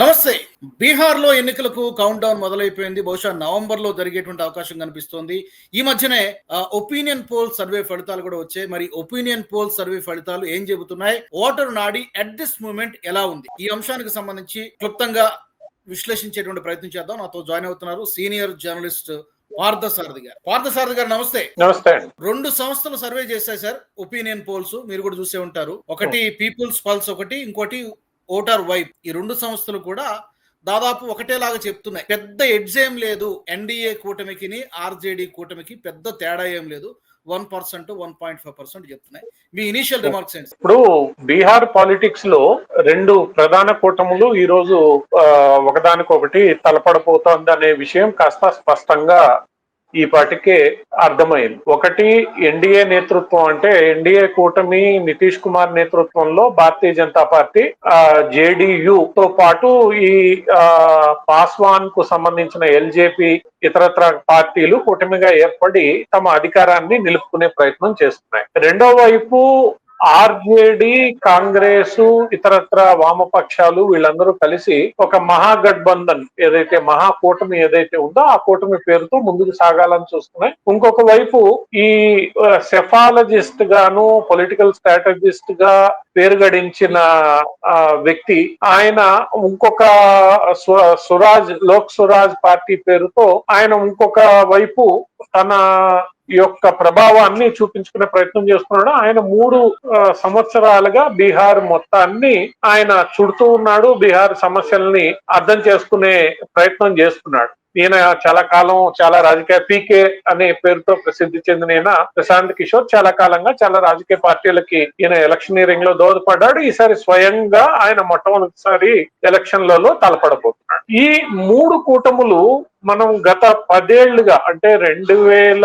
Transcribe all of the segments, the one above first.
నమస్తే. బీహార్లో ఎన్నికలకు కౌంట్ డౌన్ మొదలైపోయింది. బహుశా నవంబర్లో జరిగేటువంటి అవకాశం కనిపిస్తోంది. ఈ మధ్యనే ఒపీనియన్ పోల్ సర్వే ఫలితాలు కూడా వచ్చాయి. మరి ఒపీనియన్ పోల్ సర్వే ఫలితాలు ఏం చెబుతున్నాయి? ఓటర్ నాడి అట్ దిస్ మూమెంట్ ఎలా ఉంది? ఈ అంశానికి సంబంధించి క్లుప్తంగా విశ్లేషించేటువంటి ప్రయత్నం చేద్దాం. నాతో జాయిన్ అవుతున్నారు సీనియర్ జర్నలిస్ట్ పార్థసారథి గారు. పార్థసారథి గారు నమస్తే. నమస్తే రెండు సంస్థలు సర్వే చేశాయి సార్. ఒపీనియన్ పోల్స్ మీరు కూడా చూసే ఉంటారు. ఒకటి పీపుల్స్ పల్స్ ఒకటి ఇంకోటి ఓటర్ వైప్ ఈ రెండు సంస్థలు కూడా దాదాపు ఒకటేలాగా చెప్తున్నాయి. పెద్ద ఎడ్జేం లేదు. ఎన్డీఏ కూటమికి ఆర్జేడీ కూటమికి పెద్ద తేడా ఏం లేదు. One percent one point five percent చెప్తున్నాయి. మీ ఇనిషియల్ రిమార్క్స్ ఏంటి? ఇప్పుడు బీహార్ పాలిటిక్స్లో రెండు ప్రధాన కూటములు ఈ రోజు ఒకదానికొకటి తలపడబోతోంది అనే విషయం కాస్త స్పష్టంగా ఈ పాటికే అర్థమైంది. ఒకటి ఎన్డీఏ నేతృత్వం అంటే ఎన్డీఏ కూటమి నితీష్ కుమార్ నేతృత్వంలో భారతీయ జనతా పార్టీ జేడియు తో పాటు ఈ ఆ, పాస్వాన్కు సంబంధించిన ఎల్జేపీ ఇతరత్ర పార్టీలు కూటమిగా ఏర్పడి తమ అధికారాన్ని నిలుపుకునే ప్రయత్నం చేస్తున్నాయి. రెండో వైపు ఆర్జేడి కాంగ్రెస్ ఇతరత్ర వామపక్షాలు వీళ్ళందరూ కలిసి ఒక మహాగఠబంధన్ ఏదైతే మహా కూటమి ఏదైతే ఉందో ఆ కూటమి పేరుతో ముందుకు సాగాలని చూస్తున్నాయి. ఇంకొక వైపు ఈ సెఫాలజిస్ట్ గాను పొలిటికల్ స్ట్రాటజిస్ట్గా పేరు గడించిన ఆ, వ్యక్తి ఆయన ఇంకొక స్వరాజ్ లోక్ స్వరాజ్ పార్టీ పేరుతో ఆయన ఇంకొక వైపు తన యొక్క ప్రభావాన్ని చూపించుకునే ప్రయత్నం చేస్తున్నాడు. ఆయన మూడు సంవత్సరాలుగా బీహార్ మొత్తాన్ని ఆయన చుడుతూ ఉన్నాడు. బీహార్ సమస్యల్ని అర్థం చేసుకునే ప్రయత్నం చేస్తున్నాడు. ఈయన చాలా కాలం చాలా రాజకీయ పీకే అనే పేరుతో ప్రసిద్ధి చెందిన ఈయన ప్రశాంత్ కిషోర్ చాలా కాలంగా చాలా రాజకీయ పార్టీలకి ఈయన ఎలక్షనీరింగ్లో దోహదపడ్డాడు. ఈసారి స్వయంగా ఆయన మొట్టమొదటిసారి ఎలక్షన్లలో తలపడబోతున్నాడు. ఈ మూడు కూటములు మనం గత పదేళ్ళుగా అంటే రెండు వేల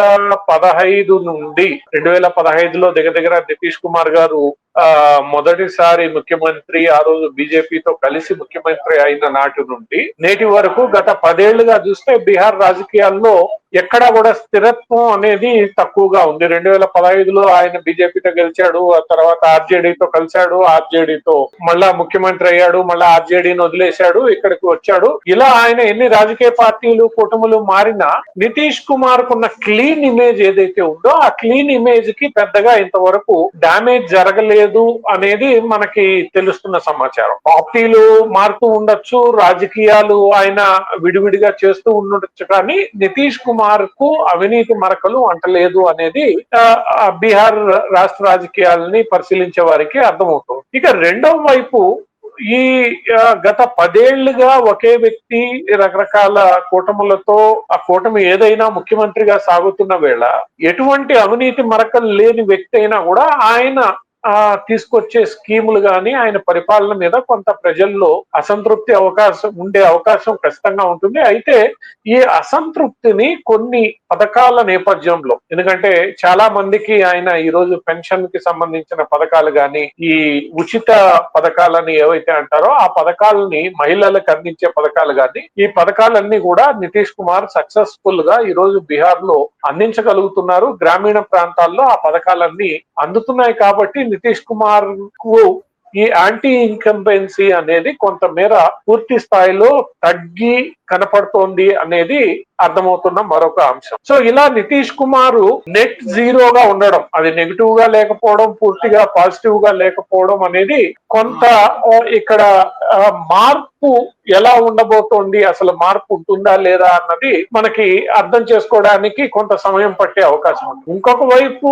పదహైదు నుండి రెండు వేల పదహైదులో దగ్గర దగ్గర నితీష్ కుమార్ గారు ఆ మొదటిసారి ముఖ్యమంత్రి ఆ రోజు బీజేపీతో కలిసి ముఖ్యమంత్రి అయిన నాటి నుండి నేటి వరకు గత పదేళ్ళుగా చూస్తే బీహార్ రాజకీయాల్లో ఎక్కడా కూడా స్థిరత్వం అనేది తక్కువగా ఉంది. రెండు వేల పదహైదులో ఆయన బీజేపీతో గెలిచాడు ఆ తర్వాత ఆర్జేడీతో కలిశాడు ఆర్జేడీతో మళ్ళా ముఖ్యమంత్రి అయ్యాడు మళ్ళా ఆర్జేడీని వదిలేశాడు ఇక్కడికి వచ్చాడు. ఇలా ఆయన ఎన్ని రాజకీయ పార్టీలు కూటములు మారినా నితీష్ కుమార్ కున్న క్లీన్ ఇమేజ్ ఏదైతే ఉందో ఆ క్లీన్ ఇమేజ్కి పెద్దగా ఇంతవరకు డ్యామేజ్ జరగలేదు అనేది మనకి తెలుస్తున్న సమాచారం. పార్టీలు మారుతూ ఉండొచ్చు రాజకీయాలు ఆయన విడివిడిగా చేస్తూ ఉండొచ్చు కానీ నితీష్ కుమార్కు అవినీతి మరకలు అంటలేదు అనేది బీహార్ రాష్ట్ర రాజకీయాలని పరిశీలించే వారికి అర్థమవుతుంది. ఇక రెండవ వైపు ఈ గత పదేళ్ళుగా ఒకే వ్యక్తి రకరకాల కూటములతో ఆ కూటమి ఏదైనా ముఖ్యమంత్రిగా సాగుతున్న వేళ ఎటువంటి అవినీతి మరకలు లేని వ్యక్తి అయినా కూడా ఆయన తీసుకొచ్చే స్కీములు కానీ ఆయన పరిపాలన మీద కొంత ప్రజల్లో అసంతృప్తి అవకాశం ఉండే అవకాశం ఖచ్చితంగా ఉంటుంది. అయితే ఈ అసంతృప్తిని కొన్ని పథకాల నేపథ్యంలో ఎందుకంటే చాలా మందికి ఆయన ఈ రోజు పెన్షన్కి సంబంధించిన పథకాలు కానీ ఈ ఉచిత పథకాలని ఏవైతే అంటారో ఆ పథకాలని మహిళలకు అందించే పథకాలు కానీ ఈ పథకాలన్నీ కూడా నితీష్ కుమార్ సక్సెస్ఫుల్గా ఈ రోజు బీహార్లో అందించగలుగుతున్నారు. గ్రామీణ ప్రాంతాల్లో ఆ పథకాలన్నీ అందుతున్నాయి కాబట్టి నితీష్ కుమార్కు ఈ యాంటీ ఇన్కంబెన్సీ అనేది కొంతమేర పూర్తి స్థాయిలో తగ్గి కనపడుతోంది అనేది అర్థమవుతున్న మరొక అంశం. సో ఇలా నితీష్ కుమార్ నెట్ జీరోగా ఉండడం అది నెగిటివ్గా లేకపోవడం పూర్తిగా పాజిటివ్గా లేకపోవడం అనేది కొంత ఇక్కడ మార్పు ఎలా ఉండబోతోంది అసలు మార్పు ఉంటుందా లేదా అన్నది మనకి అర్థం చేసుకోవడానికి కొంత సమయం పట్టే అవకాశం ఉంది. ఇంకొక వైపు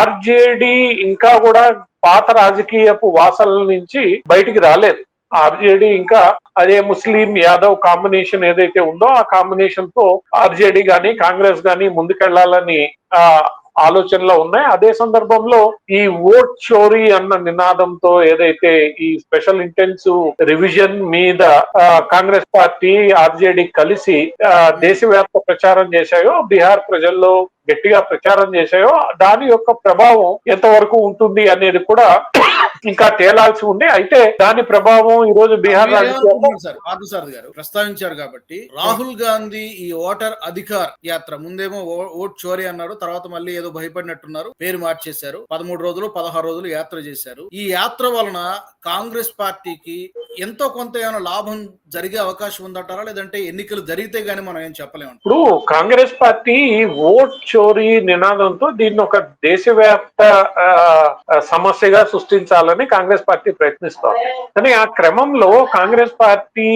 ఆర్జేడి ఇంకా కూడా పాత రాజకీయపు వాసనల నుంచి బయటికి రాలేదు. ఆర్జేడీ ఇంకా అదే ముస్లిం యాదవ్ కాంబినేషన్ ఏదైతే ఉందో ఆ కాంబినేషన్తో ఆర్జేడీ గాని కాంగ్రెస్ గాని ముందుకెళ్ళాలని ఆ ఆలోచనలో ఉన్నాయి. అదే సందర్భంలో ఈ ఓట్ చోరీ అన్న నినాదంతో ఏదైతే ఈ స్పెషల్ ఇంటెన్సివ్ రివిజన్ మీద కాంగ్రెస్ పార్టీ ఆర్జేడీ కలిసి దేశవ్యాప్త ప్రచారం చేశాయో బీహార్ ప్రజల్లో గట్టిగా ప్రచారం చేశాయో దాని యొక్క ప్రభావం ఎంతవరకు ఉంటుంది అనేది కూడా ఇంకా తేలాల్సి ఉంది. అయితే దాని ప్రభావం ఈ రోజు బీహార్ రాజకీయాల్లో గారు ప్రస్తావించారు కాబట్టి రాహుల్ గాంధీ ఈ ఓటర్ అధికార్ యాత్ర ముందేమో ఓట్ చోరీ అన్నారు. తర్వాత మళ్ళీ ఏదో భయపడినట్టున్నారు. పేరు మార్చేశారు. పదమూడు రోజులు పదహారు రోజులు యాత్ర చేశారు. ఈ యాత్ర వలన కాంగ్రెస్ పార్టీకి ఎంతో కొంత ఏమైనా లాభం జరిగే అవకాశం ఉందంటారా? లేదంటే ఎన్నికలు జరిగితే గానీ మనం ఏం చెప్పలేము? ఇప్పుడు కాంగ్రెస్ పార్టీ ఓట్ చోరీ నినాదంతో దీన్ని ఒక దేశవ్యాప్త ఆ, ఆ, సమస్యగా కాంగ్రెస్ పార్టీ ప్రయత్నిస్తోంది కానీ ఆ క్రమంలో కాంగ్రెస్ పార్టీ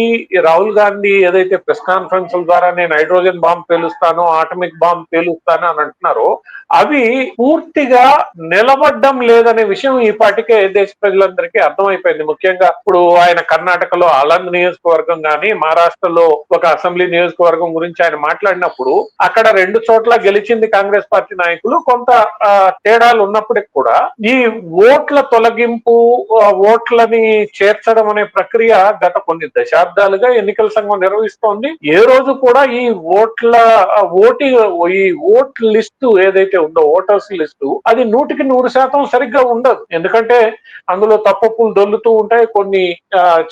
రాహుల్ గాంధీ ఏదైతే ప్రెస్ కాన్ఫరెన్స్ ద్వారా నేను హైడ్రోజన్ బాంబ్ పేలుస్తాను ఆటమిక్ బాంబ్ పేలుస్తాను అని అంటున్నారో అవి పూర్తిగా నిలబడ్డం లేదనే విషయం ఈ పాటికే దేశ ప్రజలందరికీ అర్థమైపోయింది. ముఖ్యంగా ఇప్పుడు ఆయన కర్ణాటకలో ఆలంద్ నియోజకవర్గం కానీ మహారాష్ట్రలో ఒక అసెంబ్లీ నియోజకవర్గం గురించి ఆయన మాట్లాడినప్పుడు అక్కడ రెండు చోట్ల గెలిచింది కాంగ్రెస్ పార్టీ నాయకులు. కొంత తేడాలు ఉన్నప్పటికి కూడా ఈ ఓట్ల తొలగింపు ఆ, ఓట్లని చేర్చడం అనే ప్రక్రియ గత కొన్ని దశాబ్దాలుగా ఎన్నికల సంఘం నిర్వహిస్తోంది. ఏ రోజు కూడా ఈ ఓట్ల ఓటి ఈ ఓట్ లిస్టు ఏదైతే ఉందో ఓటర్స్ లిస్టు అది నూటికి నూరు శాతం సరిగ్గా ఉండదు. ఎందుకంటే అందులో తప్పప్పులు దొల్లుతూ ఉంటాయి కొన్ని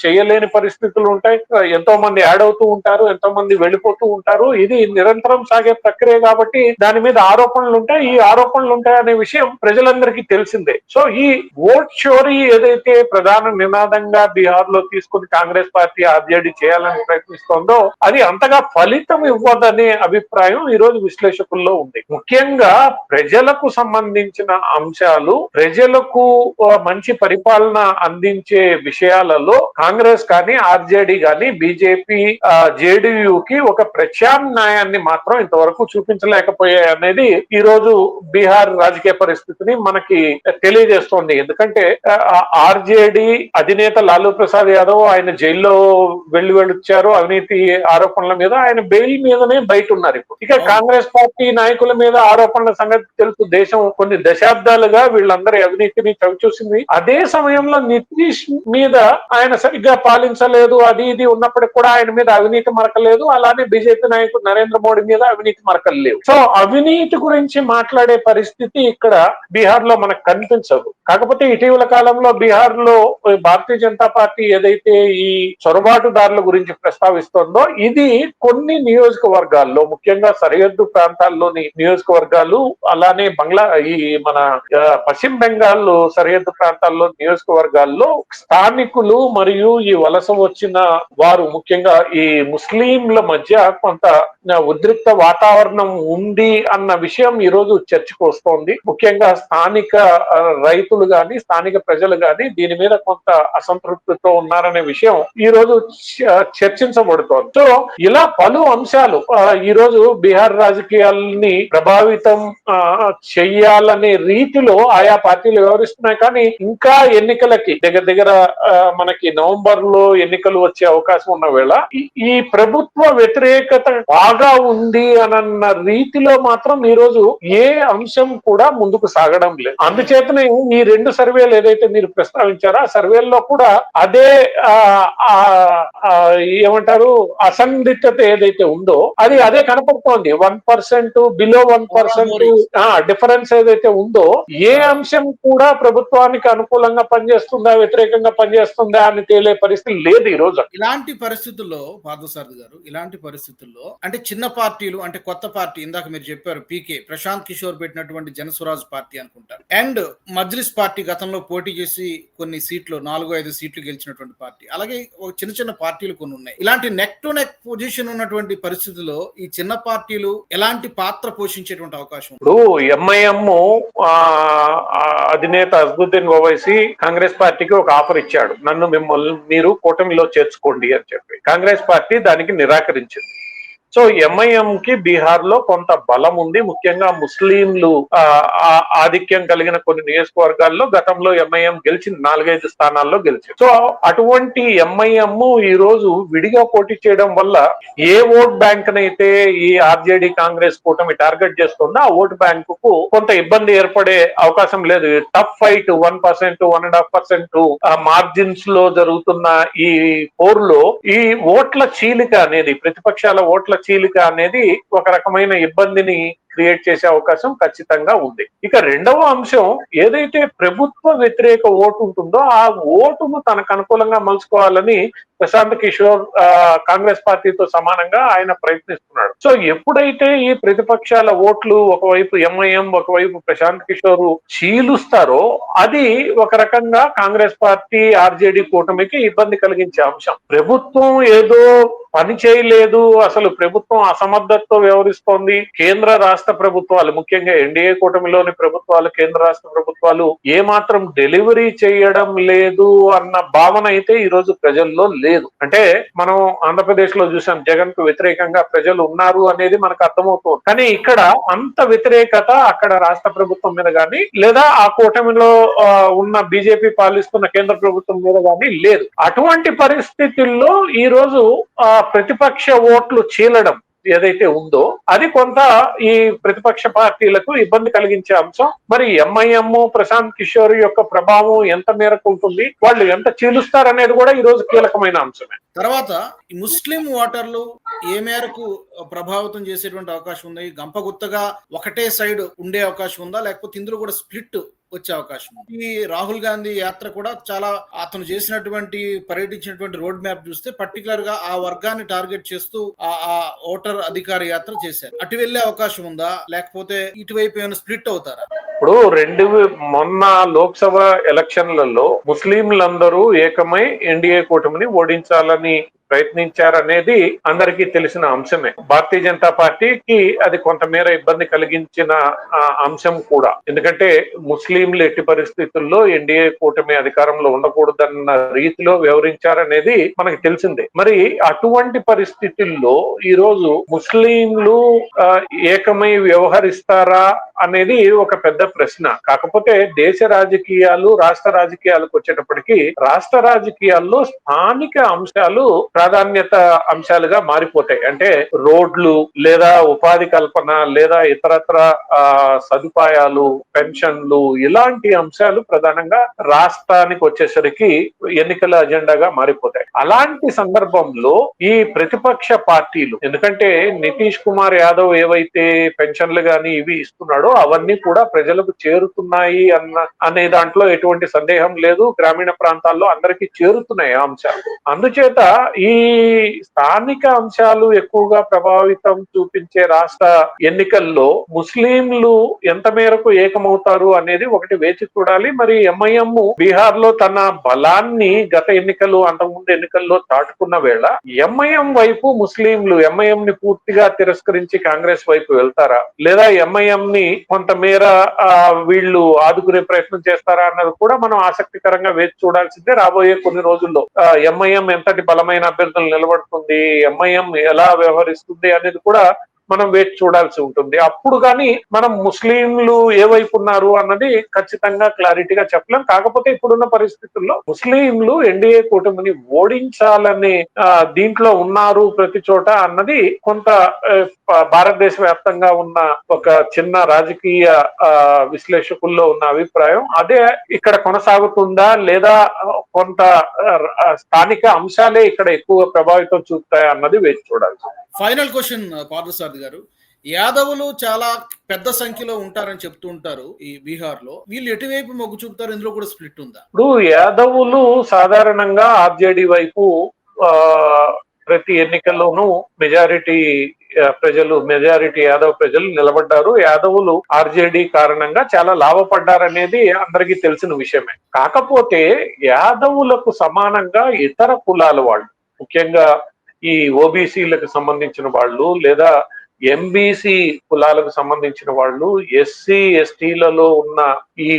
చేయలేని పరిస్థితులు ఉంటాయి ఎంతో మంది యాడ్ అవుతూ ఉంటారు ఎంతో మంది వెళ్ళిపోతూ ఉంటారు. ఇది నిరంతరం సాగే ప్రక్రియ కాబట్టి దాని మీద ఆరోపణలు ఉంటాయి. ఈ ఆరోపణలు ఉంటాయి అనే విషయం ప్రజలందరికీ తెలిసిందే. సో ఈ ఓట్ షో చోరీ ఏదైతే ప్రధాన నినాదంగా బీహార్లో తీసుకుని కాంగ్రెస్ పార్టీ ఆర్జేడీ చేయాలని ప్రయత్నిస్తోందో అది అంతగా ఫలితం ఇవ్వదనే అభిప్రాయం ఈ రోజు విశ్లేషకుల్లో ఉంది. ముఖ్యంగా ప్రజలకు సంబంధించిన అంశాలు ప్రజలకు మంచి పరిపాలన అందించే విషయాలలో కాంగ్రెస్ కానీ ఆర్జేడీ కానీ బీజేపీ జేడీయూకి ఒక ప్రత్యామ్నాయాన్ని మాత్రం ఇంతవరకు చూపించలేకపోయాయి అనేది ఈ రోజు బీహార్ రాజకీయ పరిస్థితిని మనకి తెలియజేస్తోంది. ఎందుకంటే ఆర్జేడీ అధినేత లాలూ ప్రసాద్ యాదవ్ ఆయన జైల్లో వెళ్ళి వెళ్ళొచ్చారు అవినీతి ఆరోపణల మీద ఆయన బెయిల్ మీదనే బయట ఉన్నారు ఇప్పుడు. ఇక కాంగ్రెస్ పార్టీ నాయకుల మీద ఆరోపణల సంగతి తెలుసు. దేశం కొన్ని దశాబ్దాలుగా వీళ్ళందరి అవినీతిని చవిచూసింది. అదే సమయంలో నితీష్ మీద ఆయన సరిగ్గా పాలించలేదు. అది ఇది ఉన్నప్పటికీ కూడా ఆయన మీద అవినీతి మరకలేదు. అలానే బీజేపీ నాయకుడు నరేంద్ర మోడీ మీద అవినీతి మరకలు లేవు సో అవినీతి గురించి మాట్లాడే పరిస్థితి ఇక్కడ బీహార్లో మనకు కనిపించదు. కాకపోతే ఇటీవల కాలంలో బీహార్లో భారతీయ జనతా పార్టీ ఏదైతే ఈ చొరబాటుదారుల గురించి ప్రస్తావిస్తోందో ఇది కొన్ని నియోజకవర్గాల్లో ముఖ్యంగా సరిహద్దు ప్రాంతాల్లోని నియోజకవర్గాలు అలానే బంగ్లా ఈ మన పశ్చిమ బెంగాల్ సరిహద్దు ప్రాంతాల్లో నియోజకవర్గాల్లో స్థానికులు మరియు ఈ వలస వచ్చిన వారు ముఖ్యంగా ఈ ముస్లింల మధ్య కొంత ఉద్రిక్త వాతావరణం ఉంది అన్న విషయం ఈ రోజు చర్చకు వస్తోంది. ముఖ్యంగా స్థానిక రైతులు గాని స్థానిక ప్రజలు కానీ దీని మీద కొంత అసంతృప్తితో ఉన్నారనే విషయం ఈ రోజు చ- చర్చించబడుతోంది. సో ఇలా పలు అంశాలు ఆ, ఈ రోజు బీహార్ రాజకీయాలని ప్రభావితం చెయ్యాలనే రీతిలో ఆయా పార్టీలు వ్యవహరిస్తున్నాయి. కానీ ఇంకా ఎన్నికలకి దగ్గర దగ్గర ఆ, మనకి నవంబర్లో ఎన్నికలు వచ్చే అవకాశం ఉన్న వేళ ఈ- ఈ ప్రభుత్వ వ్యతిరేకత బాగా ఉంది అనన్న రీతిలో మాత్రం ఈ రోజు ఏ అంశం కూడా ముందుకు సాగడం లేదు. అందుచేతనే ఈ రెండు సర్వేలు ఏదైతే మీరు ప్రస్తావించారో ఆ సర్వేల్లో కూడా అదే ఏమంటారు అసందిగ్ధత ఏదైతే ఉందో అది అదే కనపడుతోంది. One percent below one percent difference ఏదైతే ఉందో ఏ అంశం కూడా ప్రభుత్వానికి అనుకూలంగా పనిచేస్తుందా వ్యతిరేకంగా పనిచేస్తుందా అని తేలే పరిస్థితి లేదు ఈ రోజు. ఇలాంటి పరిస్థితుల్లో పార్థసారథి గారు ఇలాంటి పరిస్థితుల్లో అంటే చిన్న పార్టీలు అంటే కొత్త పార్టీ ఇందాక మీరు చెప్పారు పీకే ప్రశాంత్ కిషోర్ పెట్టినటువంటి జనస్వరాజ్ పార్టీ అనుకుంటారు అండ్ మజ్లిస్ పార్టీ గతంలో పోటీ చేసి కొన్ని సీట్లు నాలుగు ఐదు సీట్లు గెలిచినటువంటి పార్టీ. అలాగే ఒక చిన్న చిన్న పార్టీలు కొన్ని ఉన్నాయి. ఇలాంటి నెక్ టు నెక్ పొజిషన్ ఉన్నటువంటి పరిస్థితుల్లో ఈ చిన్న పార్టీలు ఎలాంటి పాత్ర పోషించేటువంటి అవకాశం ఇప్పుడు ఎంఐఎం అధినేత అజ్బుద్దీన్ ఓవైసీ కాంగ్రెస్ పార్టీకి ఒక ఆఫర్ ఇచ్చాడు. నన్ను మిమ్మల్ని మీరు కూటమిలో చేర్చుకోండి అని చెప్పి. కాంగ్రెస్ పార్టీ దానికి నిరాకరించింది. సో ఎంఐఎం కి బీహార్లో కొంత బలం ఉంది. ముఖ్యంగా ముస్లింలు ఆధిక్యం కలిగిన కొన్ని నియోజకవర్గాల్లో గతంలో ఎంఐఎం గెలిచింది. నాలుగైదు స్థానాల్లో గెలిచింది. సో అటువంటి ఎంఐఎం ఈ రోజు విడిగా పోటీ చేయడం వల్ల ఏ ఓట్ బ్యాంక్ నైతే ఈ ఆర్జేడీ కాంగ్రెస్ కూటమి టార్గెట్ చేస్తుందో ఆ ఓట్ బ్యాంక్కు కొంత ఇబ్బంది ఏర్పడే అవకాశం లేదు. Tough fight one percent one and half percent మార్జిన్స్లో జరుగుతున్న ఈ పోరులో ఈ ఓట్ల చీలిక అనేది ప్రతిపక్షాల ఓట్ల చీలిక అనేది ఒక రకమైన ఇబ్బందిని క్రియేట్ చేసే అవకాశం ఖచ్చితంగా ఉంది. ఇక రెండవ అంశం ఏదైతే ప్రభుత్వ వ్యతిరేక ఓటు ఉంటుందో ఆ ఓటును తనకు అనుకూలంగా మలుచుకోవాలని ప్రశాంత్ కిషోర్ కాంగ్రెస్ పార్టీతో సమానంగా ఆయన ప్రయత్నిస్తున్నాడు. సో ఎప్పుడైతే ఈ ప్రతిపక్షాల ఓట్లు ఒకవైపు ఎంఐఎం ఒకవైపు ప్రశాంత్ కిషోర్ చీలుస్తారో అది ఒక రకంగా కాంగ్రెస్ పార్టీ ఆర్జేడీ కూటమికి ఇబ్బంది కలిగించే అంశం. ప్రభుత్వం ఏదో పని చేయలేదు అసలు ప్రభుత్వం అసమర్థతతో వ్యవహరిస్తోంది కేంద్ర రాష్ట్ర రాష్ట్ర ప్రభుత్వాలు ముఖ్యంగా ఎన్డీఏ కూటమిలోని ప్రభుత్వాలు కేంద్ర రాష్ట్ర ప్రభుత్వాలు ఏ మాత్రం డెలివరీ చేయడం లేదు అన్న భావన అయితే ఈ రోజు ప్రజల్లో లేదు. అంటే మనం ఆంధ్రప్రదేశ్లో చూసాం జగన్కు వ్యతిరేకంగా ప్రజలు ఉన్నారు అనేది మనకు అర్థమవుతుంది. కానీ ఇక్కడ అంత వ్యతిరేకత అక్కడ రాష్ట్ర ప్రభుత్వం మీద గాని లేదా ఆ కూటమిలో ఉన్న బీజేపీ పాలిస్తున్న కేంద్ర ప్రభుత్వం మీద గాని లేదు. అటువంటి పరిస్థితుల్లో ఈ రోజు ఆ ప్రతిపక్ష ఓట్లు చీలడం ఏదైతే ఉందో అది కొంత ఈ ప్రతిపక్ష పార్టీలకు ఇబ్బంది కలిగించే అంశం. మరి ఎంఐఎం ప్రశాంత్ కిషోర్ యొక్క ప్రభావం ఎంత మేరకు ఉంటుంది? వాళ్ళు ఎంత చీలుస్తారు అనేది కూడా ఈ రోజు కీలకమైన అంశమే. తర్వాత ఈ ముస్లిం ఓటర్లు ఏ మేరకు ప్రభావితం చేసేటువంటి అవకాశం ఉంది? గంపగుత్తగా ఒకటే సైడ్ ఉండే అవకాశం ఉందా? లేకపోతే ఇందులో కూడా స్ప్లిట్ వచ్చే అవకాశం ఈ రాహుల్ గాంధీ యాత్ర కూడా చాలా అతను చేసినటువంటి పర్యటించినటువంటి రోడ్ మ్యాప్ చూస్తే పర్టికులర్గా ఆ వర్గాన్ని టార్గెట్ చేస్తూ ఆ ఆ ఓటర్ అధికార యాత్ర చేశారు. అటు వెళ్ళే అవకాశం ఉందా? లేకపోతే ఇటువైపు ఏమైనా స్ప్లిట్ అవుతారా? ఇప్పుడు రెండు మొన్న లోక్సభ ఎలక్షన్లలో ముస్లింలందరూ ఏకమై ఎన్డీఏ కూటమిని ఓడించాలని ప్రయత్నించారనేది అందరికీ తెలిసిన అంశమే. భారతీయ జనతా పార్టీకి అది కొంతమేర ఇబ్బంది కలిగించిన అంశం కూడా. ఎందుకంటే ముస్లింలు ఎట్టి పరిస్థితుల్లో ఎన్డీఏ కూటమి అధికారంలో ఉండకూడదన్న రీతిలో వ్యవహరించారనేది మనకి తెలిసిందే. మరి అటువంటి పరిస్థితుల్లో ఈ రోజు ముస్లింలు ఏకమై వ్యవహరిస్తారా అనేది ఒక పెద్ద ప్రశ్న. కాకపోతే దేశ రాజకీయాలు రాష్ట్ర రాజకీయాలకు వచ్చేటప్పటికి రాష్ట్ర రాజకీయాల్లో స్థానిక అంశాలు ప్రాధాన్యత అంశాలుగా మారిపోతాయి. అంటే రోడ్లు లేదా ఉపాధి కల్పన లేదా ఇతరత్ర ఆ, సదుపాయాలు పెన్షన్లు ఇలాంటి అంశాలు ప్రధానంగా రాష్ట్రానికి వచ్చేసరికి ఎన్నికల అజెండాగా మారిపోతాయి. అలాంటి సందర్భంలో ఈ ప్రతిపక్ష పార్టీలు ఎందుకంటే నితీష్ కుమార్ యాదవ్ ఏవైతే పెన్షన్లు గాని ఇవి ఇస్తున్నాడో అవన్నీ కూడా ప్రజలకు చేరుతున్నాయి అన్న అనే దాంట్లో ఎటువంటి సందేహం లేదు. గ్రామీణ ప్రాంతాల్లో అందరికీ చేరుతున్నాయి ఆ అంశాలు. అందుచేత ఈ స్థానిక అంశాలు ఎక్కువగా ప్రభావితం చూపించే రాష్ట్ర ఎన్నికల్లో ముస్లింలు ఎంత మేరకు ఏకమవుతారు అనేది ఒకటి వేచి చూడాలి. మరి ఎంఐఎం బీహార్లో తన బలాన్ని గత ఎన్నికలు అంతకుముందు ఎన్నికల్లో చాటుకున్న వేళ ఎంఐఎం వైపు ముస్లింలు ఎంఐఎం ని పూర్తిగా తిరస్కరించి కాంగ్రెస్ వైపు వెళ్తారా? లేదా ఎంఐఎం ని కొంతమేర ఆ, వీళ్ళు ఆదుకునే ప్రయత్నం చేస్తారా అన్నది కూడా మనం ఆసక్తికరంగా వేచి చూడాల్సిందే రాబోయే కొన్ని రోజుల్లో. ఎంఐఎం ఎంతటి బలమైన అభ్యర్థులు నిలబడుతుంది ఎంఐఎం ఎలా వ్యవహరిస్తుంది అనేది కూడా మనం వేచి చూడాల్సి ఉంటుంది. అప్పుడు కానీ మనం ముస్లింలు ఏ వైపు ఉన్నారు అన్నది ఖచ్చితంగా క్లారిటీగా చెప్పలేం. కాకపోతే ఇప్పుడున్న పరిస్థితుల్లో ముస్లింలు ఎన్డీఏ కూటమిని ఓడించాలని దీంట్లో ఉన్నారు ప్రతి చోట అన్నది కొంత భారతదేశ వ్యాప్తంగా ఉన్న ఒక చిన్న రాజకీయ విశ్లేషకుల్లో ఉన్న అభిప్రాయం. అదే ఇక్కడ కొనసాగుతుందా లేదా కొంత స్థానిక అంశాలే ఇక్కడ ఎక్కువ ప్రభావితం చూపుతాయా అన్నది వేచి చూడాలి ఫైనల్ క్వశ్చన్ పార్థసారథి గారు. యాదవులు చాలా పెద్ద సంఖ్యలో ఉంటారని చెప్తూ ఉంటారు ఈ బీహార్లో వీళ్ళు ఎటువైపు మొగ్గు చూపుతారు? ఇందులో కూడా స్ప్లిట్ ఉందా? ఇప్పుడు యాదవులు సాధారణంగా ఆర్జేడీ వైపు ఆ, ప్రతి ఎన్నికల్లోనూ మెజారిటీ ప్రజలు మెజారిటీ యాదవ్ ప్రజలు నిలబడ్డారు. యాదవులు ఆర్జేడీ కారణంగా చాలా లాభపడ్డారనేది అందరికీ తెలిసిన విషయమే. కాకపోతే యాదవులకు సమానంగా ఇతర కులాల వాళ్ళు ముఖ్యంగా ఈ ఓబీసీలకు సంబంధించిన వాళ్ళు లేదా ఎంబీసీ కులాలకు సంబంధించిన వాళ్ళు ఎస్సీ ఎస్టీలలో ఉన్న ఈ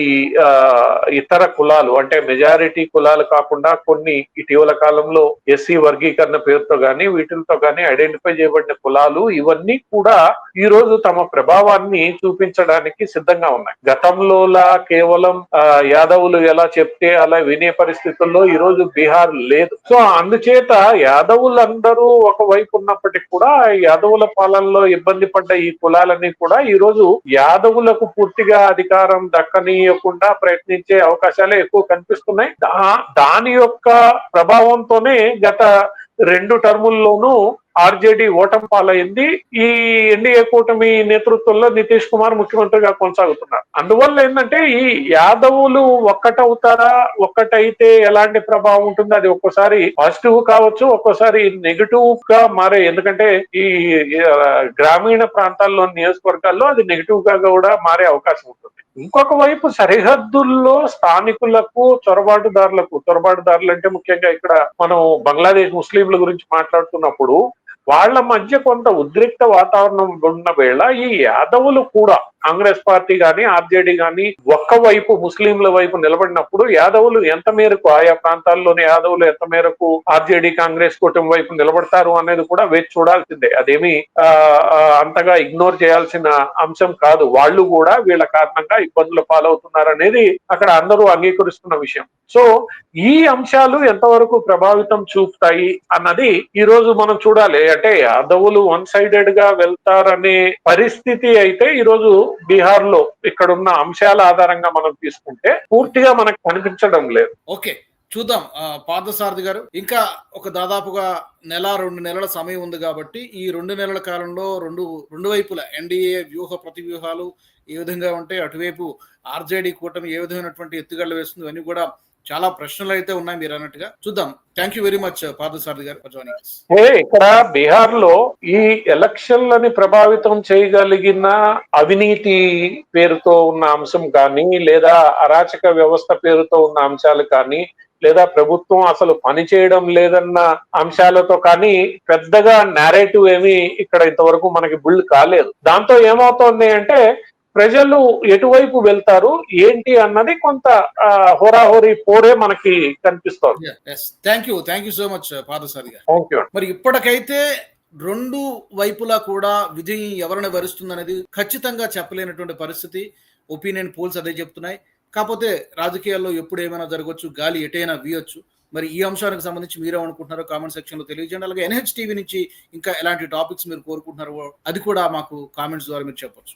ఇతర కులాలు అంటే మెజారిటీ కులాలు కాకుండా కొన్ని ఇటీవల కాలంలో ఎస్సీ వర్గీకరణ పేరుతో గాని వీటితో గాని ఐడెంటిఫై చేయబడిన కులాలు ఇవన్నీ కూడా ఈ రోజు తమ ప్రభావాన్ని చూపించడానికి సిద్ధంగా ఉన్నాయి. గతంలోలా కేవలం యాదవులు ఎలా చెప్తే అలా వినే పరిస్థితుల్లో ఈ రోజు బీహార్ లేదు. సో అందుచేత యాదవులందరూ ఒకవైపు ఉన్నప్పటికీ కూడా యాదవుల పాలనలో ఇబ్బంది పడ్డ ఈ కులాలన్నీ కూడా ఈ రోజు యాదవులకు పూర్తిగా అధికారం దక్కనీయకుండా ప్రయత్నించే అవకాశాలే ఎక్కువ కనిపిస్తున్నాయి. దాని యొక్క ప్రభావంతోనే గత రెండు టర్ముల్లోనూ ఆర్జేడీ ఓటమి పాలైంది. ఈ ఎన్డీఏ కూటమి నేతృత్వంలో నితీష్ కుమార్ ముఖ్యమంత్రిగా కొనసాగుతున్నారు. అందువల్ల ఏంటంటే ఈ యాదవులు ఒక్కటవుతారా? ఒక్కటైతే ఎలాంటి ప్రభావం ఉంటుంది? అది ఒక్కోసారి పాజిటివ్ కావచ్చు ఒక్కోసారి నెగిటివ్గా మారే. ఎందుకంటే ఈ గ్రామీణ ప్రాంతాల్లో నియోజకవర్గాల్లో అది నెగిటివ్గా కూడా మారే అవకాశం ఉంటుంది. ఇంకొక వైపు సరిహద్దుల్లో స్థానికులకు చొరబాటుదారులకు చొరబాటుదారులు అంటే ముఖ్యంగా ఇక్కడ మనం బంగ్లాదేశ్ ముస్లింల గురించి మాట్లాడుతున్నప్పుడు వాళ్ళ మధ్య కొంత ఉద్రిక్త వాతావరణం ఉన్న వేళ ఈ యాదవులు కూడా కాంగ్రెస్ పార్టీ గాని ఆర్జేడీ గాని ఒక్క వైపు ముస్లింల వైపు నిలబడినప్పుడు యాదవులు ఎంత మేరకు ఆయా ప్రాంతాల్లోని యాదవులు ఎంత మేరకు ఆర్జేడీ కాంగ్రెస్ కూటమి వైపు నిలబడతారు అనేది కూడా వేచి చూడాల్సిందే. అదేమి ఆ, అంతగా ఇగ్నోర్ చేయాల్సిన అంశం కాదు. వాళ్ళు కూడా వీళ్ళ కారణంగా ఇబ్బందులు పాలవుతున్నారు అనేది అక్కడ అందరూ అంగీకరిస్తున్న విషయం. సో ఈ అంశాలు ఎంతవరకు ప్రభావితం చూపుతాయి అన్నది ఈ రోజు మనం చూడాలి. అంటే యాదవులు వన్ సైడెడ్గా వెళ్తారనే పరిస్థితి అయితే ఈ రోజు బీహార్లో ఇక్కడున్న అంశాల ఆధారంగా మనం తీసుకుంటే పూర్తిగా మనకు కనిపించడం లేదు. ఓకే చూద్దాం. పార్థసారథి గారు ఇంకా ఒక దాదాపుగా నెల రెండు నెలల సమయం ఉంది కాబట్టి ఈ రెండు నెలల కాలంలో రెండు రెండు వైపుల ఎన్డీఏ వ్యూహ ప్రతి వ్యూహాలు ఏ విధంగా ఉంటే అటువైపు ఆర్జేడీ కూటమి ఏ విధమైనటువంటి ఎత్తుగడలు వేస్తుంది ఇవన్నీ కూడా చాలా ప్రశ్నలు అయితే ఉన్నాయి మీరు అన్నట్టుగా చూద్దాం thank you very much Parthasarathi గారు ఇక్కడ బీహార్లో ఈ ఎలక్షన్లని ప్రభావితం చేయగలిగిన అవినీతి పేరుతో ఉన్న అంశం కానీ లేదా అరాచక వ్యవస్థ పేరుతో ఉన్న అంశాలు కానీ లేదా ప్రభుత్వం అసలు పని చేయడం లేదన్న అంశాలతో కానీ పెద్దగా నేరేటివ్ ఏమి ఇక్కడ ఇంతవరకు మనకి బిల్డ్ కాలేదు. దాంతో ఏమవుతోంది అంటే ప్రజలు ఎటువైపు వెళ్తారు ఏంటి అన్నది కొంత హోరాహోరీ పోరే మనకి కనిపిస్తోంది. Thank you thank you so much గారు. యూ మరి ఇప్పటికైతే రెండు వైపులా కూడా విధి ఎవరిని వరుస్తుందనేది ఖచ్చితంగా చెప్పలేనటువంటి పరిస్థితి. ఒపీనియన్ పోల్స్ అదే చెప్తున్నాయి. కాకపోతే రాజకీయాల్లో ఎప్పుడు ఏమైనా జరగవచ్చు గాలి ఎటైనా వీయొచ్చు. మరి ఈ అంశానికి సంబంధించి మీరు అనుకుంటున్నారో కామెంట్ సెక్షన్లో తెలియజేయండి. అలాగే ఎన్హెచ్ టీవీ నుంచి ఇంకా ఎలాంటి టాపిక్స్ మీరు కోరుకుంటున్నారో అది కూడా మాకు కామెంట్స్ ద్వారా మీరు చెప్పొచ్చు.